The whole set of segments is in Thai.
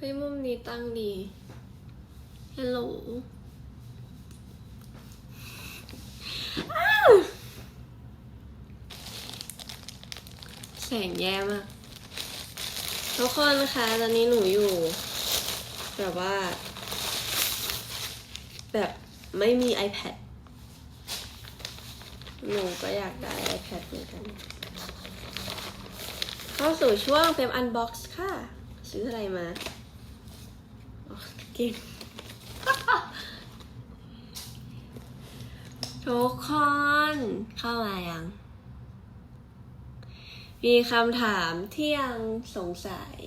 เฮ้ยมุมนี้ตั้งดีฮัลโหลแสงแย่มาก ทุกคนนะคะ ตอนนี้หนูอยู่ แบบว่า แบบไม่มี iPad หนูก็อยากได้ iPad เหมือนกัน เข้าสู่ช่วงเฟมอันบ็อกซ์ค่ะ ซื้ออะไรมา ก่งทุกคนเข้ามายัง มีคำถามที่ยังสงสัย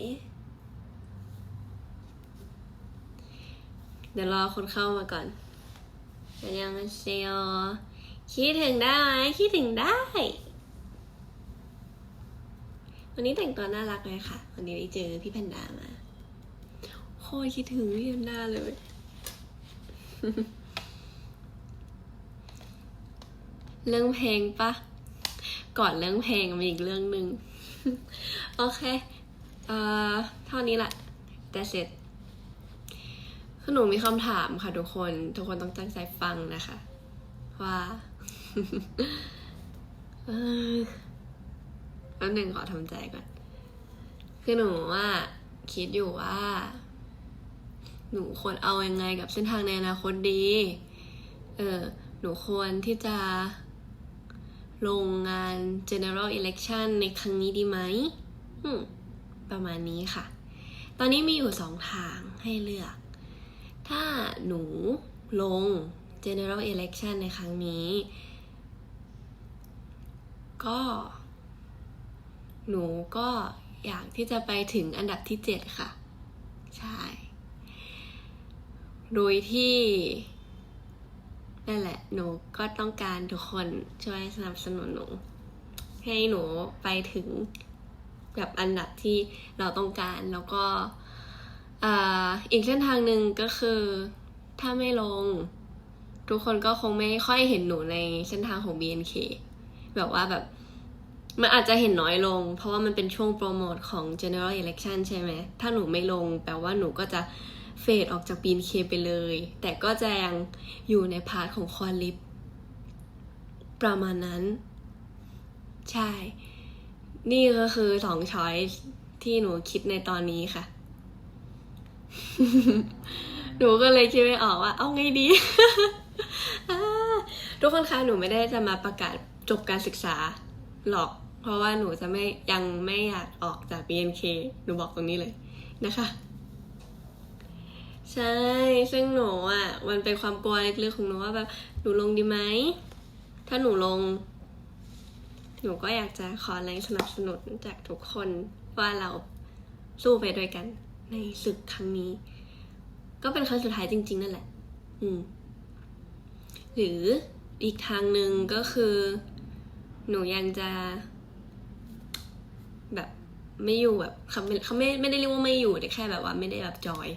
เดี๋ยวรอคนเข้ามาก่อนยังเซโยคิดถึงได้ไหมคิดถึงได้ วันนี้แต่งตัวน่ารักเลยค่ะ วันนี้ได้เจอพี่แพนด้ามา โคตรคิดถึงพี่แพนด้าเลย เรื่องเพลงปะก่อนเรื่องเพลงมีอีกเรื่องหนึ่งโอเคเอ่อเท่านี้แหละแต่เสร็จคือหนูมีคำถามค่ะทุกคน ทุกคนต้องตั้งใจฟังนะคะ ว่าออแป๊บหนึ่งขอทำใจก่อน คือหนูว่าคิดอยู่ว่า หนูควรเอายังไงกับเส้นทางในอนาคตดี เออ หนูควรที่จะลงงาน general election ในครั้งนี้ดีไหมอืมประมาณนี้ค่ะ ตอนนี้มีอยู่สองทางให้เลือก ถ้าหนูลง general election ในครั้งนี้ ก็ หนูก็อยากที่จะไปถึงอันดับที่เจ็ดค่ะ ใช่ โดยที่นั่นแหละ หนูก็ต้องการทุกคนช่วยสนับสนุนหนู ให้หนูไปถึงแบบอันดับที่เราต้องการแล้วก็อีกเส้นทางหนึ่งก็คือ ถ้าไม่ลง ทุกคนก็คงไม่ค่อยเห็นหนูในเส้นทางของ BNK แบบว่าแบบ มันอาจจะเห็นน้อยลง เพราะว่ามันเป็นช่วงโปรโมทของ general election ใช่ไหม ถ้าหนูไม่ลงแปลว่าหนูก็จะ เฟดออกจากปีนเคไปเลย แต่ก็จะยังอยู่ในพาร์ทของควอลิปประมาณนั้น ใช่ นี่ก็คือสองช้อยที่หนูคิดในตอนนี้ค่ะ หนูก็เลยคิดไม่ออกว่า เอาไงดี ทุกคนคะหนูไม่ได้จะมาประกาศจบการศึกษาหรอก เพราะว่าหนูจะไม่ยังไม่อยากออกจาก BNK หนูบอกตรงนี้เลยนะคะ ใช่ ซึ่งหนูอะ มันเป็นความกลัวเล็กๆของหนูว่าแบบ หนูลงดีไหม ถ้าหนูลง หนูก็อยากจะขอแรงสนับสนุนจากทุกคนว่าเราสู้ไปด้วยกัน ในศึกครั้งนี้ ก็เป็นครั้งสุดท้ายจริง ๆ นั่นแหละ อืม หรืออีกทางหนึ่งก็คือ หนูยังจะ แบบไม่อยู่แบบเขาไม่เขาไม่ไม่ได้เรียกว่าไม่อยู่แต่แค่แบบว่าไม่ได้แบบจอย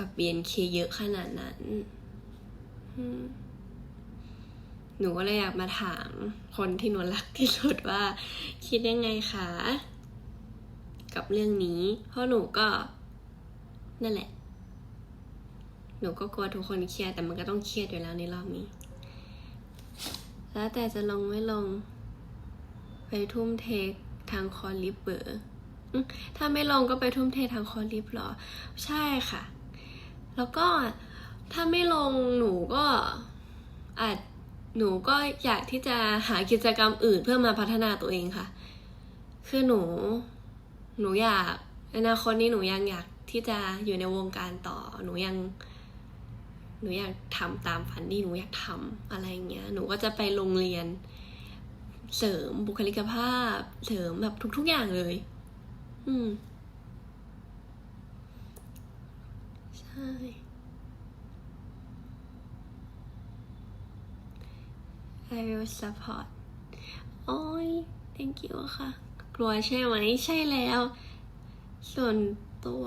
กับ BNK เยอะขนาดนั้น หนูก็เลยอยากมาถามคนที่หนูรักที่สุดว่า คิดยังไงคะ กับเรื่องนี้ เพราะหนูก็ นั่นแหละ หนูก็กลัวทุกคนเครียดแต่มันก็ต้องเครียดอยู่แล้วในรอบนี้ แล้วแต่จะลงไม่ลง ไปทุ่มเททางคอลิฟเบอร์ถ้าไม่ลงก็ไปทุ่มเททางคอลิฟหรอ ใช่ค่ะ แล้วก็ถ้าไม่ลงหนูก็อาจหนูก็อยากที่จะหากิจกรรมอื่นเพื่อมาพัฒนาตัวเองค่ะ คือหนู หนูอยากอนาคตนี้หนูยังอยากที่จะอยู่ในวงการต่อ หนูยัง หนูอยากทำตามฝันที่หนูอยากทำอะไรเงี้ย หนูก็จะไปโรงเรียน เสริมบุคลิกภาพ เสริมแบบทุก ๆอย่างเลย อืม ใช่ I will support โอ้ย thank you ค่ะ กลัวใช่ไหม ใช่แล้ว ส่วนตัว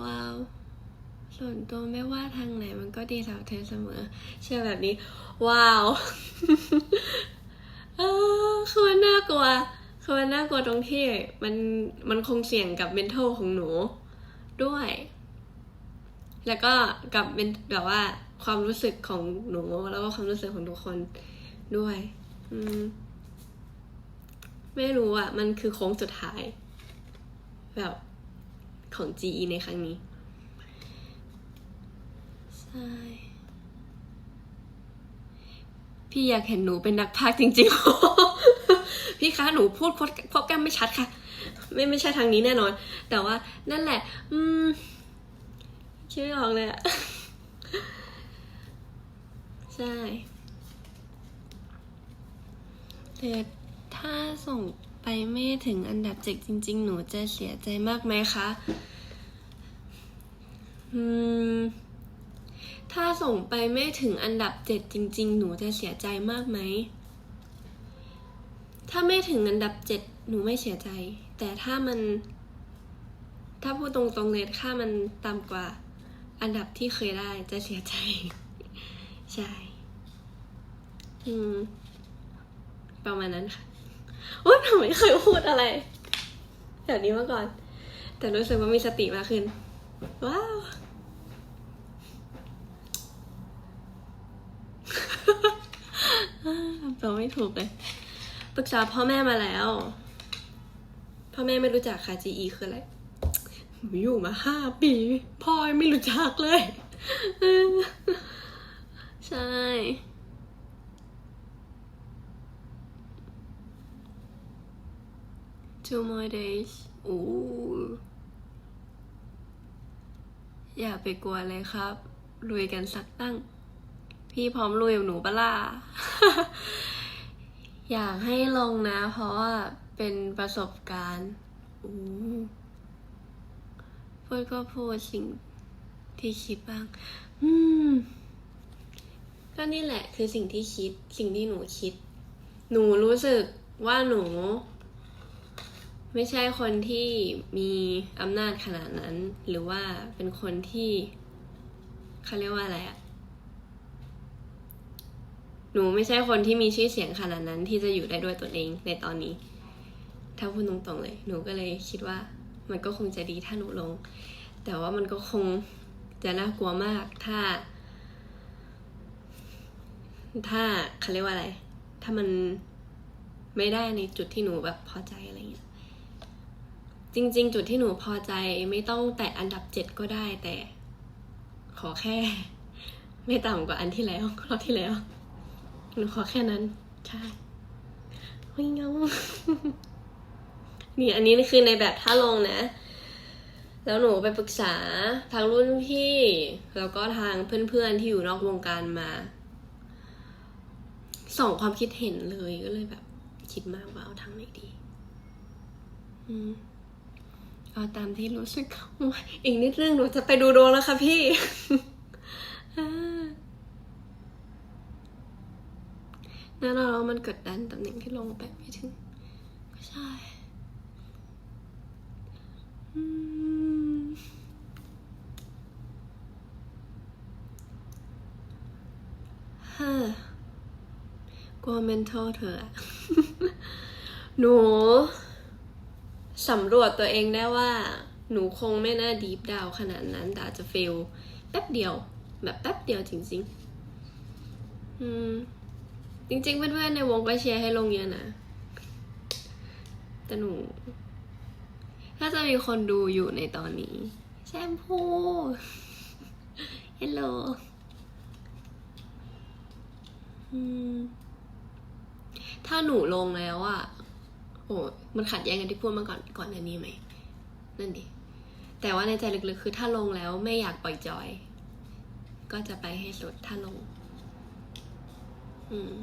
ส่วนตัวไม่ว่าทางไหนมันก็ดีสำหรับเธอเสมอ เชื่อแบบนี้ ว้าวเออคือมันน่ากลัว คือมันน่ากลัวตรงที่มัน มันคงเสี่ยงกับ mental ของหนูด้วย แล้วก็กลับเป็นแบบว่าความรู้สึกของหนูแล้วก็ความรู้สึกของทุกคนด้วย อืม ไม่รู้อะมันคือโค้งสุดท้าย แบบของ GE ในครั้งนี้ ใช่ พี่อยากเห็นหนูเป็นนักพากย์จริงๆ พี่คะหนูพูดพดพบกันไม่ชัดค่ะ ไม่ไม่ใช่ทางนี้แน่นอน แต่ว่านั่นแหละ อืม คิดไม่ออกเลยอะใช่แต่ถ้าส่งไปไม่ถึงอันดับเจ็ดจริง ๆ หนูจะเสียใจมากไหมคะ อืม ถ้าส่งไปไม่ถึงอันดับเจ็ดจริง ๆ หนูจะเสียใจมากไหม ถ้าไม่ถึงอันดับเจ็ดหนูไม่เสียใจ แต่ถ้ามัน ถ้าพูดตรงๆเลยถ้ามันต่ำกว่า อันดับที่เคยได้จะเสียใจ ใช่ อืม ประมาณนั้นค่ะโอ๊ยผมไม่เคยพูดอะไรแบบนี้มาก่อน แต่รู้สึกว่ามีสติมากขึ้น ว้าวทำตัวไม่ถูกเลยปรึกษาพ่อแม่มาแล้ว พ่อแม่ไม่รู้จักค่ะ GE คืออะไร หนูอยู่มาห้าปี พ่อยังไม่รู้จักเลย ใช่ two more days โอ้อย่าไปกลัวเลยครับ ลุยกันสักตั้ง พี่พร้อมลุยกับหนูปะล่ะ อยากให้ลงนะ เพราะว่าเป็นประสบการณ์อู้ พูดก็พูดสิ่งที่คิดบ้าง อืม ก็นี่แหละ คือสิ่งที่คิด สิ่งที่หนูคิด หนูรู้สึกว่าหนู ไม่ใช่คนที่มีอำนาจขนาดนั้น หรือว่าเป็นคนที่เขาเรียกว่าอะไรอะหนูไม่ใช่คนที่มีชื่อเสียงขนาดนั้นที่จะอยู่ได้ด้วยตนเองในตอนนี้ ถ้าพูดตรงๆเลย หนูก็เลยคิดว่า มันก็คงจะดีถ้าหนูลง แต่ว่ามันก็คงจะน่ากลัวมากถ้า ถ้าเขาเรียกว่าอะไร ถ้ามันไม่ได้ในจุดที่หนูแบบพอใจอะไรเงี้ย จริง ๆ จุดที่หนูพอใจไม่ต้องแตะอันดับเจ็ดก็ได้แต่ ขอแค่ ไม่ต่ำกว่าอันที่แล้วรอบที่แล้ว หนูขอแค่นั้น ใช่ไม่เงา นี่อันนี้คือในแบบถ้าลงนะ แล้วหนูไปปรึกษาทางรุ่นพี่ แล้วก็ทางเพื่อนๆที่อยู่นอกวงการมาสองความคิดเห็นเลยก็เลยแบบ คิดมากว่าเอาทางไหนดีอืมเอาตามที่รู้สึกอีกนิดนึงหนูจะไปดูดวงแล้วค่ะพี่แน่นอนว่ามันกดดันตำแหน่งที่ลงไปไม่ถึง ก็ใช่ อืมฮ่ากลัวเมนทัลเธอ หนู สำรวจตัวเองได้ว่า หนูคงไม่น่าดีฟดาวขนาดนั้น แต่อาจจะเฟล แป๊บเดียว แบบแป๊บเดียวจริง ๆ อืม จริงๆ เพื่อนๆ ในวงก็เชียร์ให้ลงเยอะนะ แต่หนู ถ้าจะมีคนดูอยู่ในตอนนี้ แชมพูเฮลโลอืมถ้าหนูลงแล้วอะโอ้มันขัดแย้งกันที่พูดมาก่อนก่อนหน้านี้ไหม นั่นดิ แต่ว่าในใจลึกๆคือถ้าลงแล้วไม่อยากปล่อยจอย ก็จะไปให้สุดถ้าลง อืม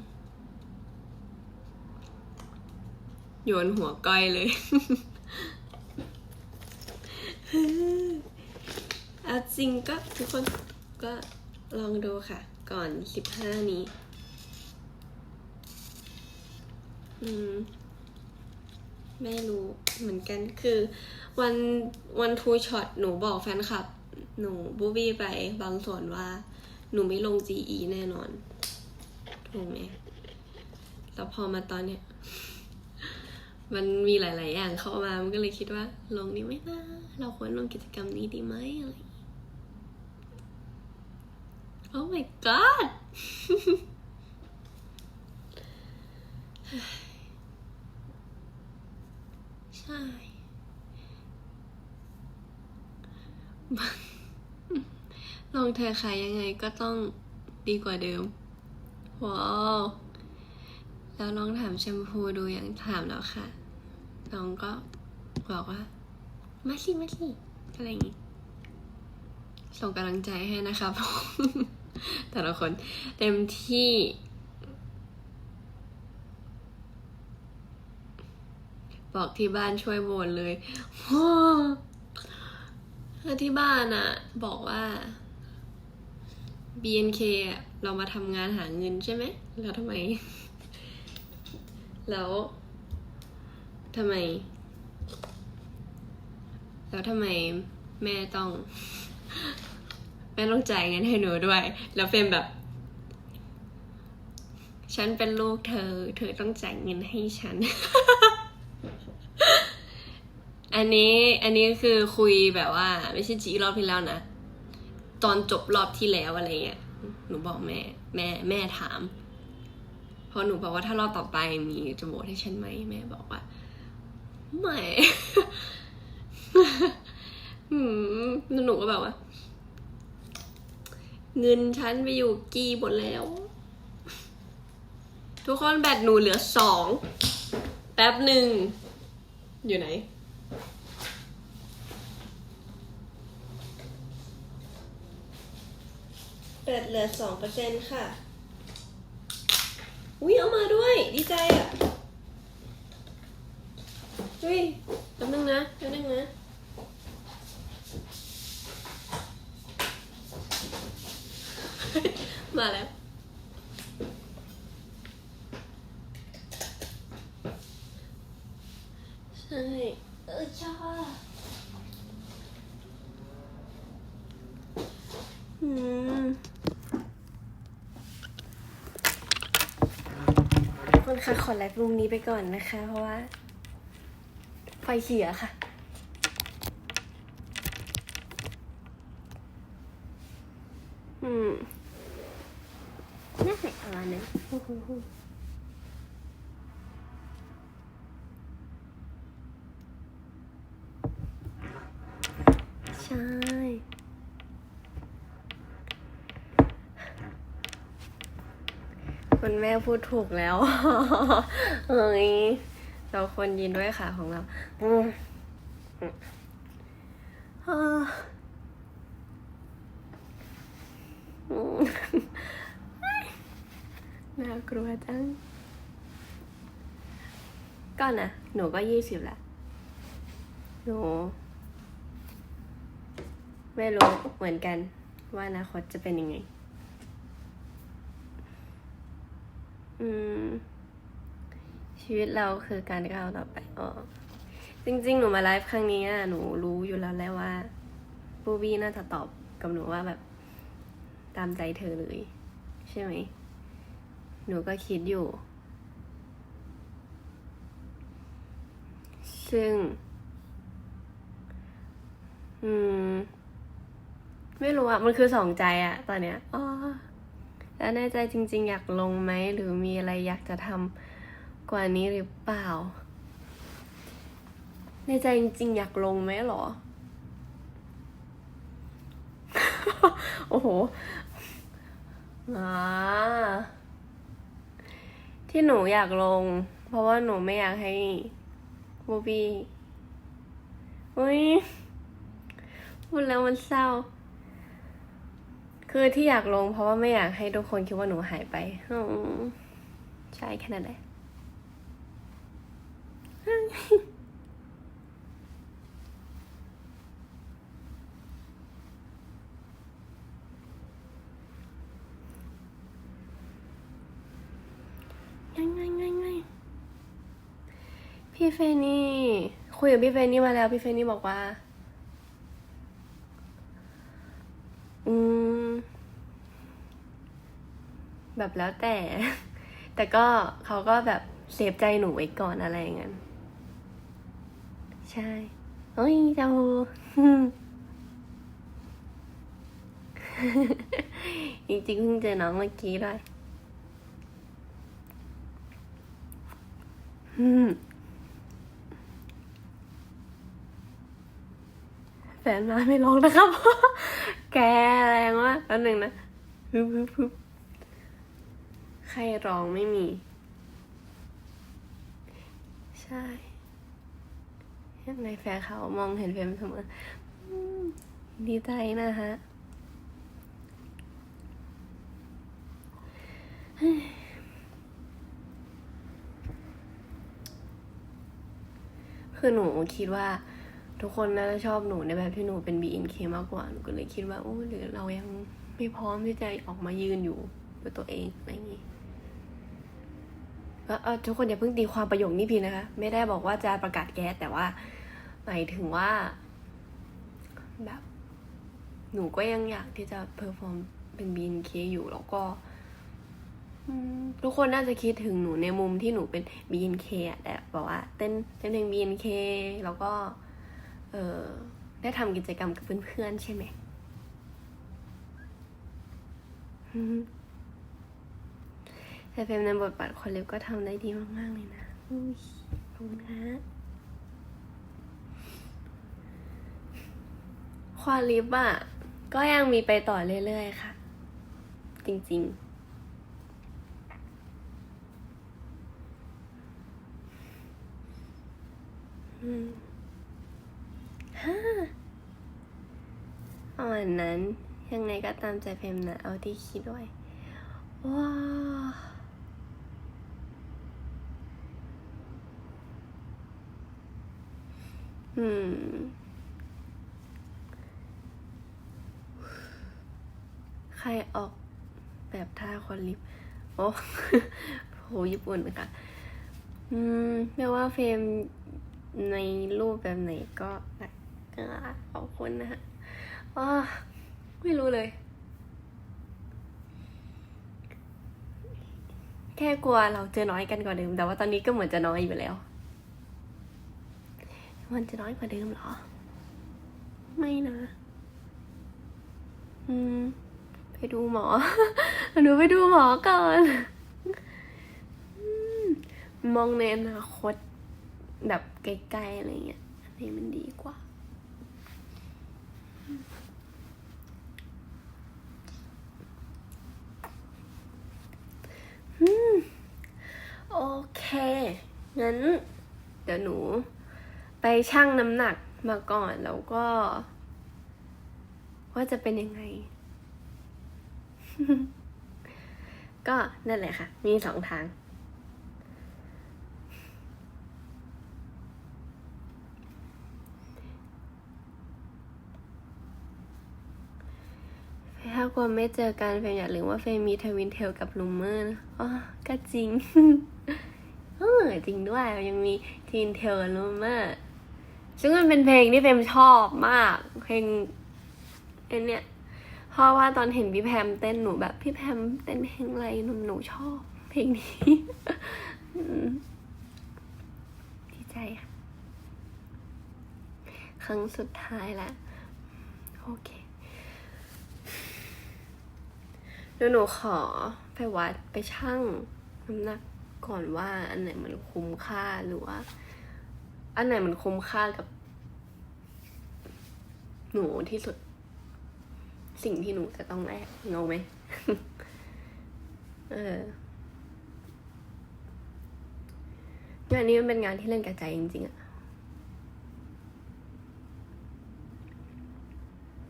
โยนหัวก้อยเลยเอาจริงก็ทุกคนก็ลองดูค่ะ ก่อนสิบห้านี้ อืม ไม่รู้เหมือนกันคือ วันวันทูช็อตหนูบอกแฟนคลับ หนูบูบี้ไปบางส่วนว่า หนูไม่ลง GE แน่นอน ถูกไหมแล้วพอมาตอนเนี้ย มันมีหลาย ๆ อย่างเข้ามา มันก็เลยคิดว่า ลงนี้ไหมน่าเราควรลงกิจกรรมนี้ดีไหมอะไรอย่างงี้ Oh my god ใช่ลองเธอขายยังไงก็ต้องดีกว่าเดิม ว้าว แล้วลองถามแชมพูดูยังถามแล้วค่ะ น้องก็บอกว่า มาสิมาสิอะไรอย่างงี้ ส่งกำลังใจให้นะครับแต่ละคนเต็มที่ บอกที่บ้านช่วยโหวตเลยว้าวแล้วที่บ้านอะบอกว่า BNK อะเรามาทำงานหาเงินใช่ไหม แล้วทำไม แล้ว ทำไม แล้วทำไมแม่ต้อง แม่ต้องจ่ายเงินให้หนูด้วย แล้วเฟรมแบบ ฉันเป็นลูกเธอ เธอต้องจ่ายเงินให้ฉัน อันนี้อันนี้คือคุยแบบว่า ไม่ใช่จีรอบที่แล้วนะ ตอนจบรอบที่แล้วอะไรเงี้ย หนูบอกแม่ แม่ แม่ถามพราะหนูบอกว่าถ้ารอบต่อไปมีจะโหวตให้ฉันไหมแม่บอกว่า ไม่อืมหนูก็แบบว่า เงินฉันไปอยู่กีหมดแล้ว ทุกคนแบตหนูเหลือสองแป๊บหนึ่ง อยู่ไหนแบตเหลือสองเปอร์เซ็นค่ะ อุ้ยเอามาด้วย ดีใจอะ เฮ้ยแป๊บนึงนะแป๊บนึงนะมาแล้ว ใช่ เออชาอืมทุกคนคะขอไลฟ์รูมนี้ไปก่อนนะคะ เพราะว่า ไฟเสียค่ะ อืมน่าใส่อะไรนะฮู้ฮู้ฮู้ใช่คุณแม่พูดถูกแล้วเฮ้ย เราควรยินด้วยค่ะของเราอืมอืมอ่าอืมน่ากลัวจังก็นะหนูก็ยี่สิบละหนู ไม่รู้เหมือนกัน ว่าอนาคตจะเป็นยังไง อืม ชีวิตเราคือการก้าวต่อไปอ๋อจริง ๆ หนูมาไลฟ์ครั้งนี้อะหนูรู้อยู่แล้วแหละว่าบูบี้น่าจะตอบกับหนูว่าแบบตามใจเธอเลย ใช่ไหม หนูก็คิดอยู่ ซึ่ง อืม ไม่รู้อะมันคือสองใจอะตอนเนี้ยอ๋อแล้วในใจจริง ๆ อยากลงไหม หรือมีอะไรอยากจะทำ กว่านี้หรือเปล่า ในใจจริงๆอยากลงไหมหรอ โอ้โหอ่าที่หนูอยากลง เพราะว่าหนูไม่อยากให้บูบี้อุ้ยพูดแล้วมันเศร้า คือที่อยากลงเพราะว่าไม่อยากให้ทุกคนคิดว่าหนูหายไปใช่แค่นั้นแหละ ง่ายง่ายง่ายง่าย พี่เฟนี่คุยกับพี่เฟนี่มาแล้ว พี่เฟนี่บอกว่า อืม แบบแล้วแต่ แต่ก็เขาก็แบบเซฟใจหนูไว้ก่อนอะไรอย่างนั้นใช่โอ้ยเจ้าฮูจริงๆเพิ่งเจอน้องเมื่อกี้ด้วยอื แฟนมาไม่ร้องนะครับ แกแรงมากแป๊บหนึ่งนะฮึบฮึบฮึบใครร้องไม่มี ใช่ในแฟนเขามองเห็นเฟมเสมออืมดีใจนะฮะคือหนูคิดว่า ทุกคนน่าจะชอบหนูในแบบที่หนูเป็น BNK มากกว่า หนูก็เลยคิดว่าโอ้หรือเรายังไม่พร้อมที่จะออกมายืนอยู่ด้วยตัวเองอะไรอย่างนี้ก็ทุกคนอย่าเพิ่งตีความประโยคนี้ผิดนะคะ ไม่ได้บอกว่าจะประกาศแก๊สแต่ว่าหมายถึงว่า แบบ หนูก็ยังอยากที่จะเพอร์ฟอร์มเป็น BNK อยู่แล้วก็ทุกคนน่าจะคิดถึงหนูในมุมที่หนูเป็น BNK อะแต่บอกว่าเต้นเต้นเพลง BNK แล้วก็ เออได้ทำกิจกรรมกับเพื่อนๆใช่ไหมแต่เฟมในบทบาทคนเล็บก็ทำได้ดีมากๆเลยนะอุ้ยขอบคุณค่ะควาลิปอะ ก็ยังมีไปต่อเรื่อยๆค่ะ จริงๆอืม ฮ่าเอาอันนั้นยังไงก็ตามใจเพมนะ เอาที่คิดไว้ ว้าอืม ใครออกแบบท่าคอนลิฟต์โอ้โหญี่ปุ่นค่ะ อืม ไม่ว่าเฟรมในรูปแบบไหนก็ก็ ขอบคุณนะฮะอ้าไม่รู้เลย แค่กลัวเราเจอน้อยกันกว่าเดิม แต่ว่าตอนนี้ก็เหมือนจะน้อยอยู่แล้ว มันจะน้อยกว่าเดิมเหรอ ไม่นะ อืม ไปดูหมอ หนูไปดูหมอก่อนอมมองในอนาคตแบบไกลๆอะไรเงี้ยอันนี้มันดีกว่า โอเค งั้น เดี๋ยวหนู ไปชั่งน้ำหนักมาก่อนแล้วก็ ว่าจะเป็นยังไง ก็นั่นแหละค่ะ มีสองทาง ถ้ากลัวไม่เจอกันเฟยอย่าลืมว่าเฟยมีทวินเทลกับลูเมอร์นะอ๋อก็จริงเออจริงด้วยยังมีทีนเทลกับลูเมอร์ซึ่งมันเป็นเพลงที่เฟมชอบมาก เพลงไอเนี่ยเพราะว่าตอนเห็นพี่แพมเต้นหนูแบบพี่แพมเต้นเพลงอะไรหนูหนูชอบ เพลงนี้ดีใจค่ะครั้งสุดท้ายแล้วโอเค เดี๋ยวหนูขอไปวัดไปชั่งน้ำหนักก่อนว่าอันไหนมันคุ้มค่าหรือว่า อันไหนมันคุ้มค่ากับ หนูที่สุด สิ่งที่หนูจะต้องแลกงงไหมเอองานนี้มันเป็นงานที่เล่นกับใจจริงๆอะ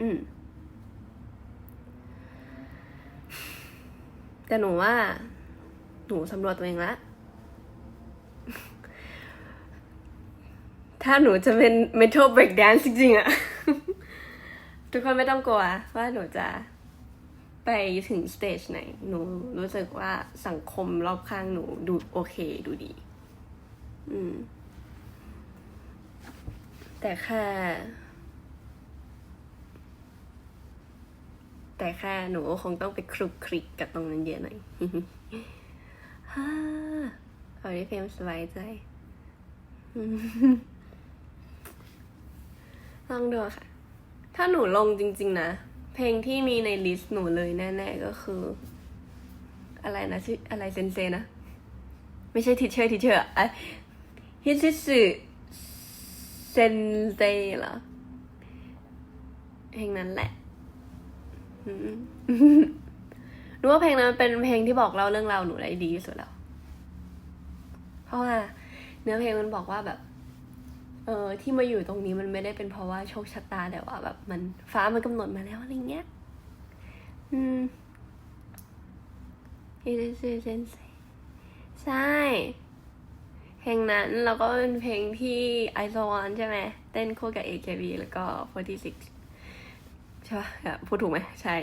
อืม แต่หนูว่า หนูสำรวจตัวเองละถ้าหนูจะเป็น metal break dance จริงๆอะทุกคนไม่ต้องกลัวว่าหนูจะไปถึงสเตจไหน หนูรู้สึกว่าสังคมรอบข้างหนูดูโอเคดูดี อืม แต่แค่ แต่แค่หนูคงต้องไปคลุกคลิกกับตรงนั้นเยอะหน่อยฮ่าเอาที่เฟมสบายใจ ลองดูค่ะ ถ้าหนูลงจริง ๆ นะ เพลงที่มีในลิสต์หนูเลยแน่ ๆ ก็คือ อะไรนะชื่ออะไรเซนเซนะ ไม่ใช่ทิเชอร์ทิเชอร์อะฮิซิสึเซนเซเหรอเพลงนั้นแหละ อืมหนูว่าเพลงนั้นมันเป็นเพลงที่บอกเล่าเรื่องราวหนูได้ดีที่สุดแล้ว เพราะว่า เนื้อเพลงมันบอกว่าแบบ เออที่มาอยู่ตรงนี้มันไม่ได้เป็นเพราะว่าโชคชะตาแต่ว่า แบบมันฟ้ามันกำหนดมาแล้วอะไรเงี้ย อืมฮิซิสึเซนเซใช่ เพลงนั้นแล้วก็เป็นเพลงที่ไอโซวันใช่ไหม เต้นคู่กับ AKB แล้วก็46 ใช่ป่ะพูดถูกไหมใช่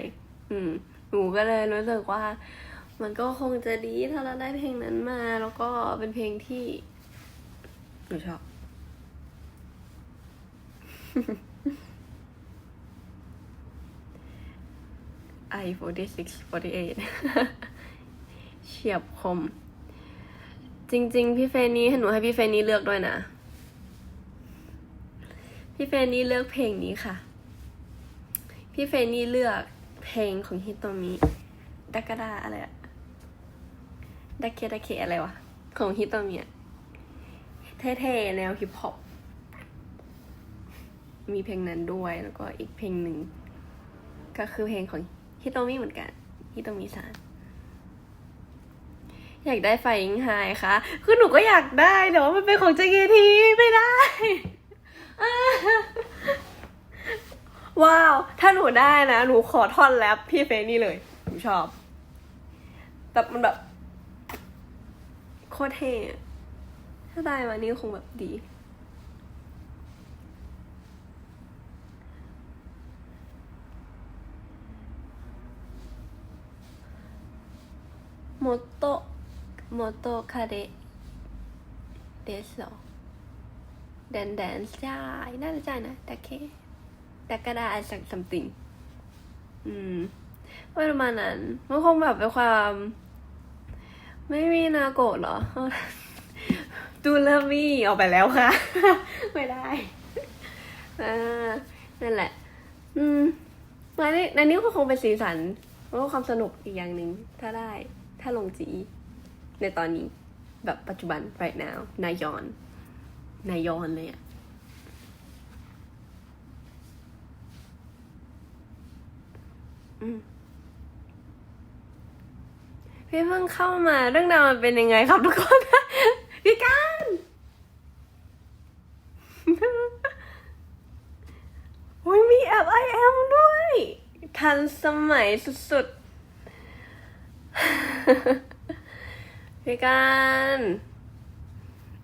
อืมหนูก็เลยรู้สึกว่า มันก็คงจะดีถ้าเราได้เพลงนั้นมา แล้วก็เป็นเพลงที่หนูชอบ i 46 48เฉียบคม จริง ๆ พี่เฟนนี่หนูให้พี่เฟนนี่เลือกด้วยนะ พี่เฟนนี่เลือกเพลงนี้ค่ะ พี่เฟนี่เลือกเพลงของฮิโตมิดักกะดาอะไรอะดักเคดักเคอะไรวะ ของฮิโตมิอะเท่ๆ แนวฮิปฮอป มีเพลงนั้นด้วยแล้วก็อีกเพลงหนึ่ง ก็คือเพลงของฮิโตมิเหมือนกันฮิโตมิซานอยากได้ไฟยิงไฮค่ะคือหนูก็อยากได้แต่ว่ามันเป็นของ JKT ไม่ได้ ว้าว ถ้าหนูได้นะ หนูขอท่อนแรปพี่เฟนี่เลย หนูชอบ แบบมันแบบ โคตรเท่ถ้าได้มานี่คงแบบดี โมโตะโมโตะคาเดเดสโซแดนแดนใช่น่าจะใช่นะแต่แค่ แต่ก็ได้สัก something อืมประมาณนั้น มันคงแบบเป็นความ ไม่มีนาโกะเหรอดูเลมี่ออกไปแล้วค่ะ ไม่ได้อ่านั่นแหละ อืมในนี้ในนี้ก็คงเป็นสีสันแล้วก็ความสนุกอีกอย่างหนึ่งถ้าได้ ถ้าลงจี ในตอนนี้ แบบปัจจุบัน right now นายอน นายอนเลยอะอืม พี่เพิ่งเข้ามาเรื่องราวมันเป็นยังไงครับทุกคน พี่การโอ้ยมีแอปไอแอมด้วย ทันสมัยสุดๆ พี่การ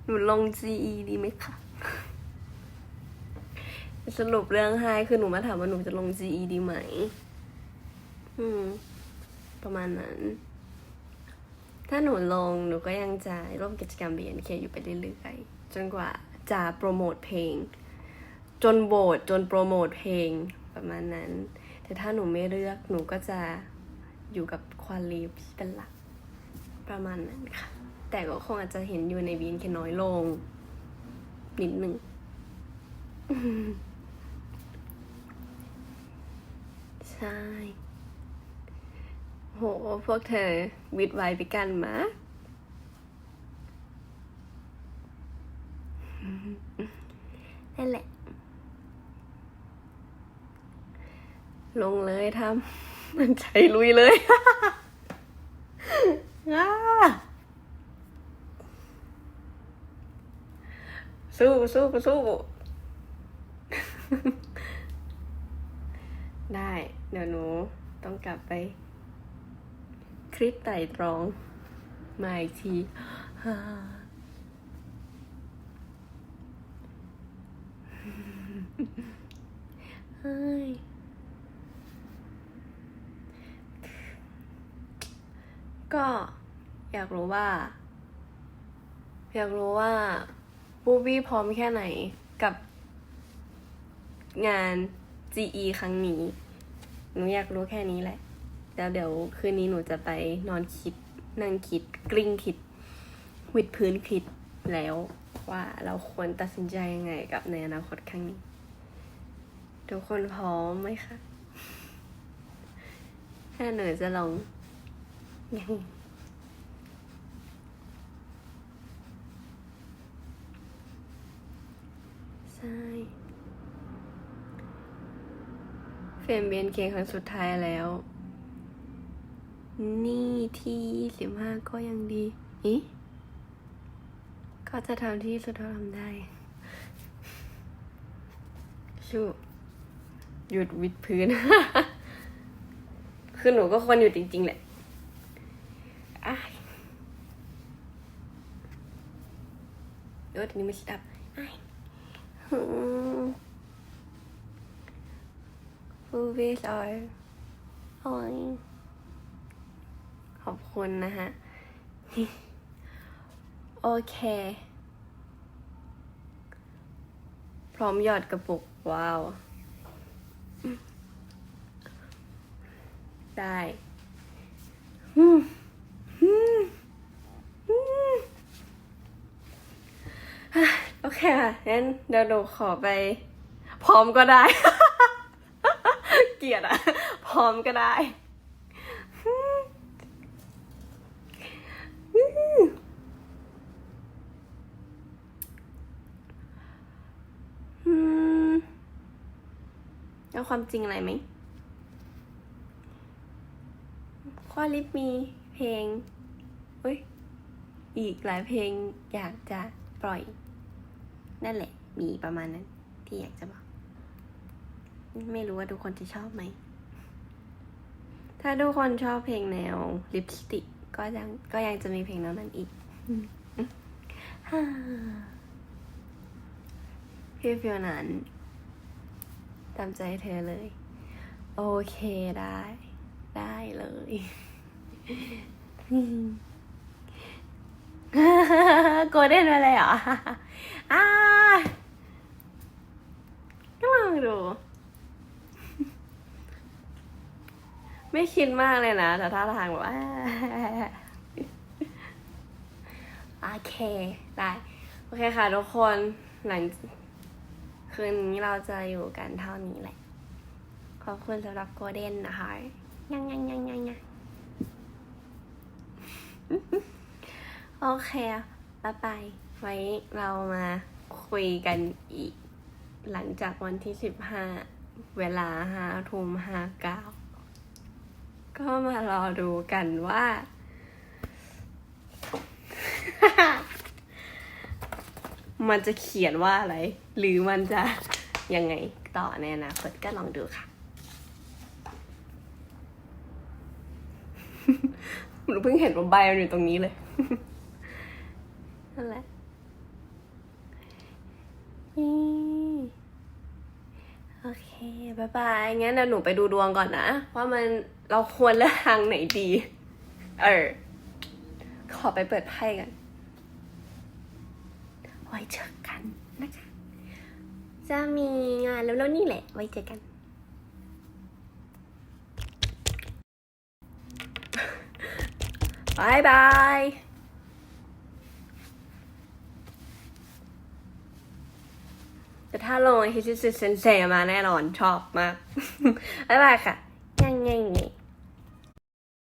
หนูลง GE ดีไหมคะสรุปเรื่องไฮคือหนูมาถามว่าหนูจะลง GE ดีไหม อืม ประมาณนั้น ถ้าหนูลงหนูก็ยังจะร่วมกิจกรรม BNK อยู่ไปเรื่อยๆจนกว่าจะโปรโมทเพลง จนโบสจนโปรโมทเพลงประมาณนั้น แต่ถ้าหนูไม่เลือกหนูก็จะอยู่กับควาลีฟเป็นหลัก ประมาณนั้นค่ะ แต่ก็คงอาจจะเห็นอยู่ใน BNK น้อยลง นิดหนึ่งใช่ โห พวกเธอวิดไว้ไปกันมานั่นแหละ ลงเลยทำมันใจลุยเลยอ้าสู้สู้สู้ ได้ เดี๋ยวหนูต้องกลับไป คลิปไต่ตรอง มาอีกทีก็อยากรู้ว่า อยากรู้ว่าบูบี้พร้อมแค่ไหนกับงาน GE ครั้งนี้ หนูอยากรู้แค่นี้แหละ แล้วเดี๋ยวคืนนี้หนูจะไปนอนคิดนั่งคิดกลิ้งคิดวิดพื้นคิดแล้วว่าเราควรตัดสินใจยังไงกับในอนาคตครั้งนี้ ทุกคนพร้อมไหมคะถ้าหนูจะลงยังใช่เฟรมเบียนเคครั้งสุดท้ายแล้ว นี่ที่สิบห้าก็ยังดีอีก็จะทำที่สุดเท่าทำได้ชูหยุดวิดพื้น คือหนูก็ควรอยู่จริง ๆ แหละอ้ายเดี๋ยวทีนี้ไม่ชิดอัพอ้ายหืม movies are โอ้ย ขอบคุณนะฮะ โอเค พร้อมหยอดกระปุก ว้าว ได้โอเคค่ะงั้นเดี๋ยวหนูขอไป พร้อมก็ได้ เกลียดอะพร้อมก็ได้อืมแล้ว ความจริงอะไรไหมข้อลิฟมีเพลงเฮ้ยอีกหลายเพลงอยากจะปล่อย นั่นแหละ มีประมาณนั้นที่อยากจะบอก ไม่รู้ว่าทุกคนจะชอบไหม ถ้าทุกคนชอบเพลงแนวลิปสติกก็ยังก็ยังจะมีเพลงแนวนั้นอีกฮ่าพี่ฟิวนั้น ตามใจเธอเลย โอเคได้ ได้เลย โกลเด้นมาเลยเหรออ่าก็ลองดู ไม่คิดมากเลยนะ แต่ท่าทางแบบว่าโอเค ได้ โอเคค่ะทุกคนหลัง คืนนี้เราจะอยู่กันเท่านี้แหละ ขอบคุณสำหรับโกลเด้นนะคะ ยังยังยังยังยังโอเคบ๊ายบายไว้เรามาคุยกันอีก หลังจากวันที่สิบห้าเวลาห้าทุ่มห้าเก้าก็มารอดูกันว่า มันจะเขียนว่าอะไร หรือมันจะยังไงต่อในอนาคตก็ลองดูค่ะหนูเพิ่งเห็นว่าใบมันอยู่ตรงนี้เลยนั่นแหละนี่โอเคบายบาย งั้นเดี๋ยวหนูไปดูดวงก่อนนะ ว่ามันเราควรเลือกทางไหนดี เออ ขอไปเปิดไพ่กัน ไว้เจอกันนะคะ จะมีงานแล้วแล้วนี่แหละ ไว้เจอกัน บายบายแต่ถ้าลงฮิซิสเซนเซมาแน่นอนชอบมาก บ๊ายบายค่ะ ยังไง